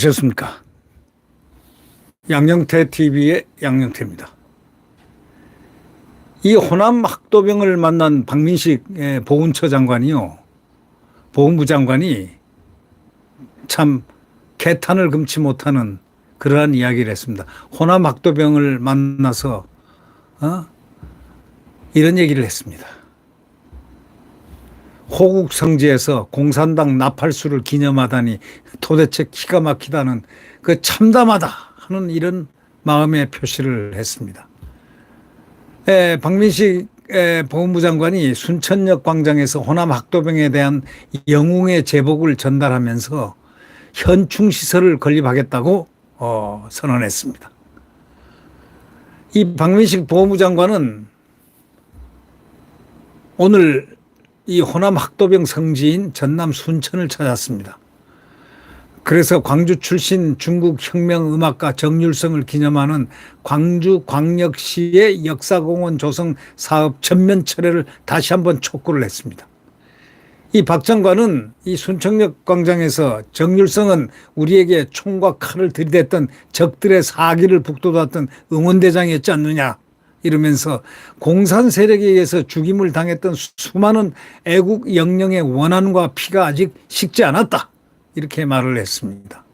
안녕하셨습니까? 양영태 TV의 양영태입니다. 이 호남 학도병을 만난 박민식 예, 보훈처 장관이요. 보훈부 장관이 참 개탄을 금치 못하는 그러한 이야기를 했습니다. 호남 학도병을 만나서 어? 이런 얘기를 했습니다. 호국 성지에서 공산당 나팔수를 기념하다니 도대체 기가 막히다는 그 참담하다 하는 이런 마음의 표시를 했습니다. 에, 박민식 에, 보훈부 장관이 순천역 광장에서 호남 학도병에 대한 영웅의 제복을 전달하면서 현충 시설을 건립하겠다고 어, 선언했습니다. 이 박민식 보훈부 장관은 오늘 이 호남 학도병 성지인 전남 순천을 찾았습니다. 그래서 광주 출신 중국 혁명 음악가 정율성을 기념하는 광주 광역시의 역사공원 조성 사업 전면 철회를 다시 한번 촉구를 했습니다. 이박 장관은 이 순천역 광장에서 정율성은 우리에게 총과 칼을 들이댔던 적들의 사기를 북돋았던 응원대장이었지 않느냐 이러면서 공산 세력에 의해서 죽임을 당했던 수많은 애국 영령의 원한과 피가 아직 식지 않았다. 이렇게 말을 했습니다.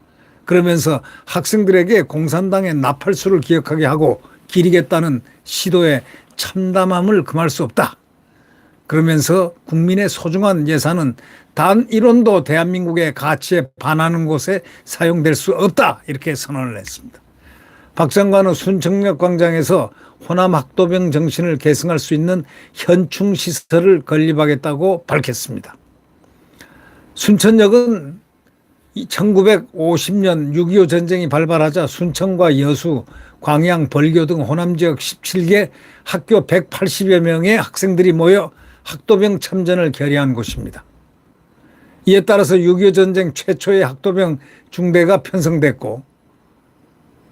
그러면서 학생들에게 공산당의 나팔수를 기억하게 하고 기리겠다는 시도에 참담함을 금할 수 없다. 그러면서 국민의 소중한 예산은 단 1원도 대한민국의 가치에 반하는 곳에 사용될 수 없다. 이렇게 선언을 했습니다. 박 장관은 순청역 광장에서 호남 학도병 정신을 계승할 수 있는 현충 시설을 건립하겠다고 밝혔습니다. 순천역은 1950년 6.25 전쟁이 발발하자 순천과 여수, 광양, 벌교 등 호남 지역 17개 학교 180여 명의 학생들이 모여 학도병 참전을 결의한 곳입니다. 이에 따라서 6.25 전쟁 최초의 학도병 중대가 편성됐고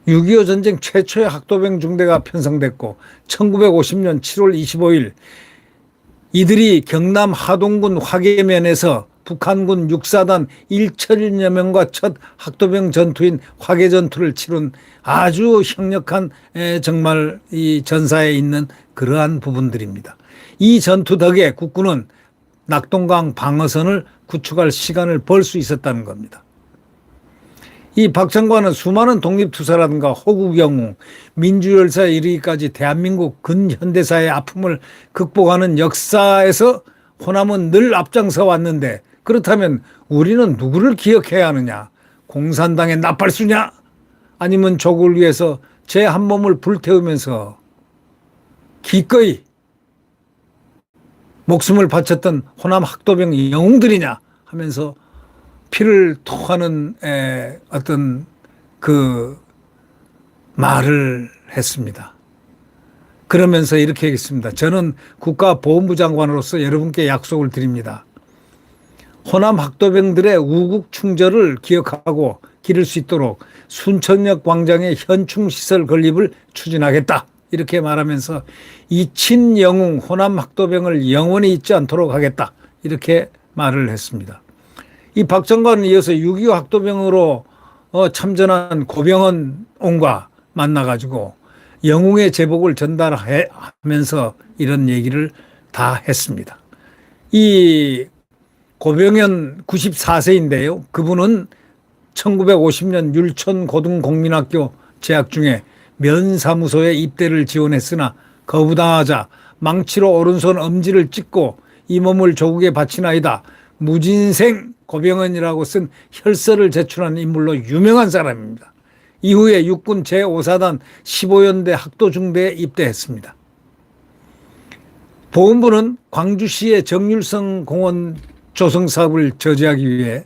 6.25 전쟁 최초의 학도병 중대가 편성됐고 1950년 7월 25일 이들이 경남 하동군 화계면에서 북한군 육사단 1천여 명과 첫 학도병 전투인 화계 전투를 치룬 아주 형력한 에, 정말 이 전사에 있는 그러한 부분들입니다. 이 전투 덕에 국군은 낙동강 방어선을 구축할 시간을 벌 수 있었다는 겁니다. 이박 장관은 수많은 독립투사라든가 호국 영웅, 민주열사에 이르기까지 대한민국 근현대사의 아픔을 극복하는 역사에서 호남은 늘 앞장서 왔는데 그렇다면 우리는 누구를 기억해야 하느냐? 공산당의 나팔수냐? 아니면 조국을 위해서 제 한 몸을 불태우면서 기꺼이 목숨을 바쳤던 호남 학도병 영웅들이냐 하면서 피를 토하는 에, 어떤 그 말을 했습니다. 그러면서 이렇게 했습니다. 저는 국가보훈부 장관으로서 여러분께 약속을 드립니다. 호남 학도병들의 우국 충절을 기억하고 기를 수 있도록 순천역 광장의 현충 시설 건립을 추진하겠다. 이렇게 말하면서 이 친영웅 호남 학도병을 영원히 잊지 않도록 하겠다. 이렇게 말을 했습니다. 이박 장관은 이어서 6.25 학도병으로 어, 참전한 고병헌 온과 만나가지고 영웅의 제복을 전달하면서 이런 얘기를 다 했습니다. 이 고병현 94세인데요. 그분은 1950년 율촌 고등공민학교 재학 중에 면사무소에 입대를 지원했으나 거부당하자 망치로 오른손 엄지를 찢고 이 몸을 조국에 바치나이다. 무진생 고병헌이라고 쓴 혈서를 제출한 인물로 유명한 사람입니다. 이후에 육군 제5사단 15연대 학도중대에 입대했습니다. 보훈부는 광주시의 정율성 공원 조성 사업을 저지하기 위해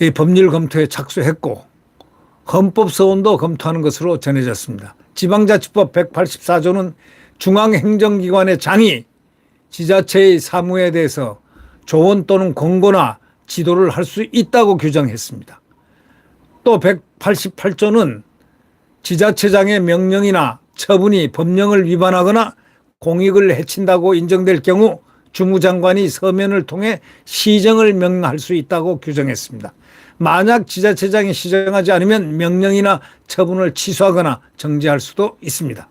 이 법률 검토에 착수했고 헌법 소원도 검토하는 것으로 전해졌습니다. 지방자치법 184조는 중앙행정기관의 장이 지자체의 사무에 대해서 조언 또는 권고나 지도를 할 수 있다고 규정했습니다. 또 188조는 지자체장의 명령이나 처분이 법령을 위반하거나 공익을 해친다고 인정될 경우 주무장관이 서면을 통해 시정을 명할 수 있다고 규정했습니다. 만약 지자체장이 시정하지 않으면 명령이나 처분을 취소하거나 정지할 수도 있습니다.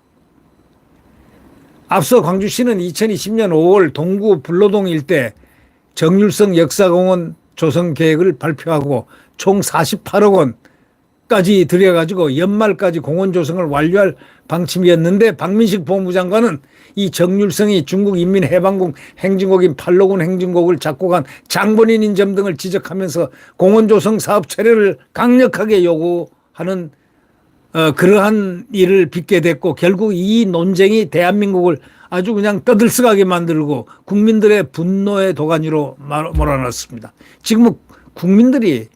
앞서 광주시는 2020년 5월 동구 불로동 일대 정율성 역사공원 조성 계획을 발표하고 총 48억 원까지 들여가지고 연말까지 공원 조성을 완료할 방침이었는데 박민식 법무부 장관은 이 정율성이 중국 인민해방군 행진곡인 팔로군 행진곡을 작곡한 장본인인 점 등을 지적하면서 공원 조성 사업 철회를 강력하게 요구하는 어, 그러한 일을 빚게 됐고 결국 이 논쟁이 대한민국을 아주 그냥 떠들썩하게 만들고 국민들의 분노의 도가니로 말- 몰아넣었습니다. 지금 국민들이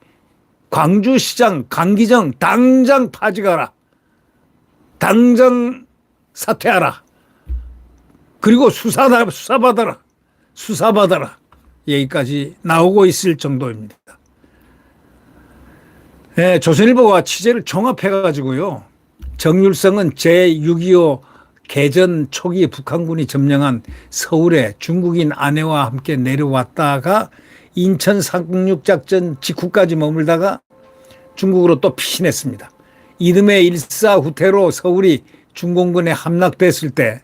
광주시장 강기정 당장 파직하라. 당장 사퇴하라. 그리고 수사다, 수사받아라. 수사받아라. 여기까지 나오고 있을 정도입니다. 네, 조선일보가 취재를 종합해가지고요. 정율성은 제6.25 개전 초기 북한군이 점령한 서울에 중국인 아내와 함께 내려왔다가 인천 상륙작전 직후까지 머물다가 중국으로 또 피신했습니다. 이듬해 일사후퇴로 서울이 중공군에 함락됐을 때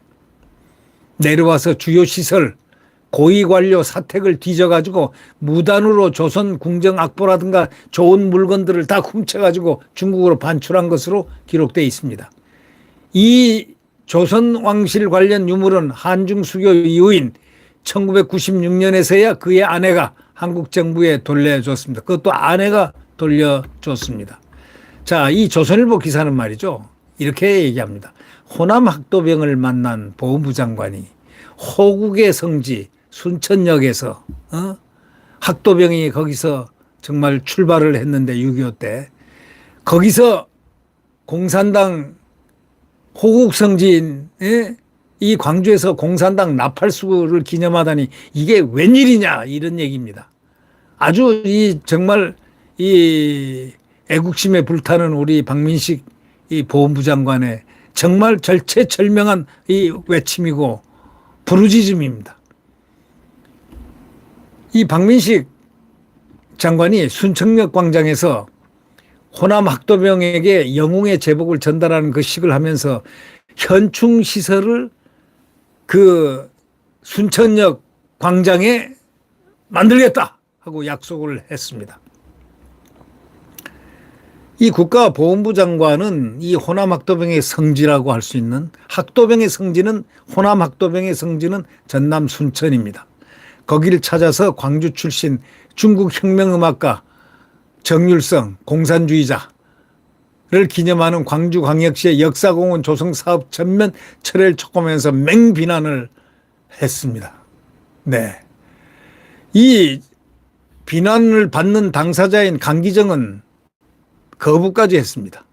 내려와서 주요 시설 고위 관료 사택을 뒤져가지고 무단으로 조선 궁정 악보라든가 좋은 물건들을 다 훔쳐가지고 중국으로 반출한 것으로 기록되어 있습니다. 이 조선 왕실 관련 유물은 한중 수교 이후인 1996년에서야 그의 아내가 한국 정부에 돌려줬습니다. 그것도 아내가 돌려줬습니다. 자, 이 조선일보 기사는 말이죠. 이렇게 얘기합니다. 호남 학도병을 만난 보훈부 장관이 호국의 성지 순천역에서 어? 학도병이 거기서 정말 출발을 했는데 6.25 때 거기서 공산당 호국 성지인 예? 이 광주에서 공산당 나팔수를 기념하다니 이게 웬일이냐 이런 얘기입니다. 아주 이 정말 이 애국심에 불타는 우리 박민식 이 보훈부 장관의 정말 절체절명한 이 외침이고 부르짖음입니다. 이 박민식 장관이 순천역 광장에서 호남 학도병에게 영웅의 제복을 전달하는 그 식을 하면서 현충 시설을 그 순천역 광장에 만들겠다 하고 약속을 했습니다. 이 국가보훈부 장관은 이 호남 학도병의 성지라고 할 수 있는 학도병의 성지는 호남 학도병의 성지는 전남 순천입니다. 거기를 찾아서 광주 출신 중국 혁명음악가 정율성 공산주의자를 기념하는 광주광역시의 역사공원 조성 사업 전면 철회를 촉구하면서 맹비난을 했습니다. 네. 이 비난을 받는 당사자인 강기정은 거부까지 했습니다.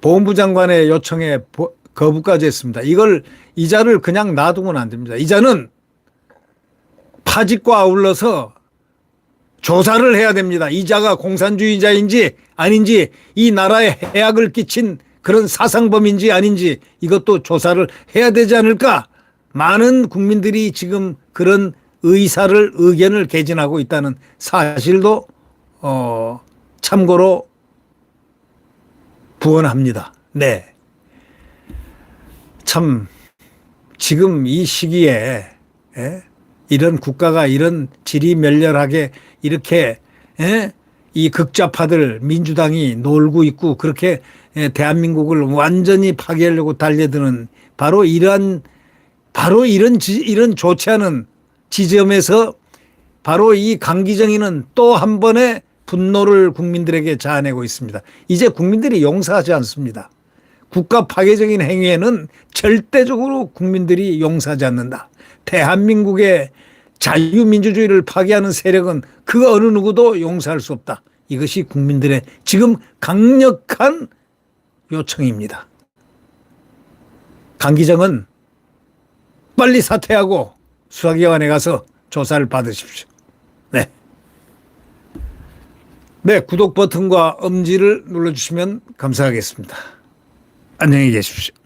보훈부 장관의 요청에 보- 거부까지 했습니다. 이걸 이자를 그냥 놔두고는 안 됩니다. 이자는 파직과 아울러서 조사를 해야 됩니다. 이자가 공산주의자인지 아닌지 이 나라에 해악을 끼친 그런 사상범인지 아닌지 이것도 조사를 해야 되지 않을까? 많은 국민들이 지금 그런 의사를 의견을 개진하고 있다는 사실도 어 참고로 부원합니다. 네. 참 지금 이 시기에 예? 이런 국가가 이런 지리멸렬하게 이렇게 예? 이 극좌파들 민주당이 놀고 있고 그렇게 예, 대한민국을 완전히 파괴하려고 달려드는 바로 이러한 바로 이런 지, 이런 좋지 않은 지점에서 바로 이 강기정이는 또 한 번의 분노를 국민들에게 자아내고 있습니다. 이제 국민들이 용서하지 않습니다. 국가 파괴적인 행위에는 절대적으로 국민들이 용서하지 않는다. 대한민국의 자유민주주의를 파괴하는 세력은 그 어느 누구도 용서할 수 없다. 이것이 국민들의 지금 강력한 요청입니다. 강기정은 빨리 사퇴하고 수사기관에 가서 조사를 받으십시오. 네. 네, 구독 버튼과 엄지를 눌러주시면 감사하겠습니다. 안녕히 계십시오.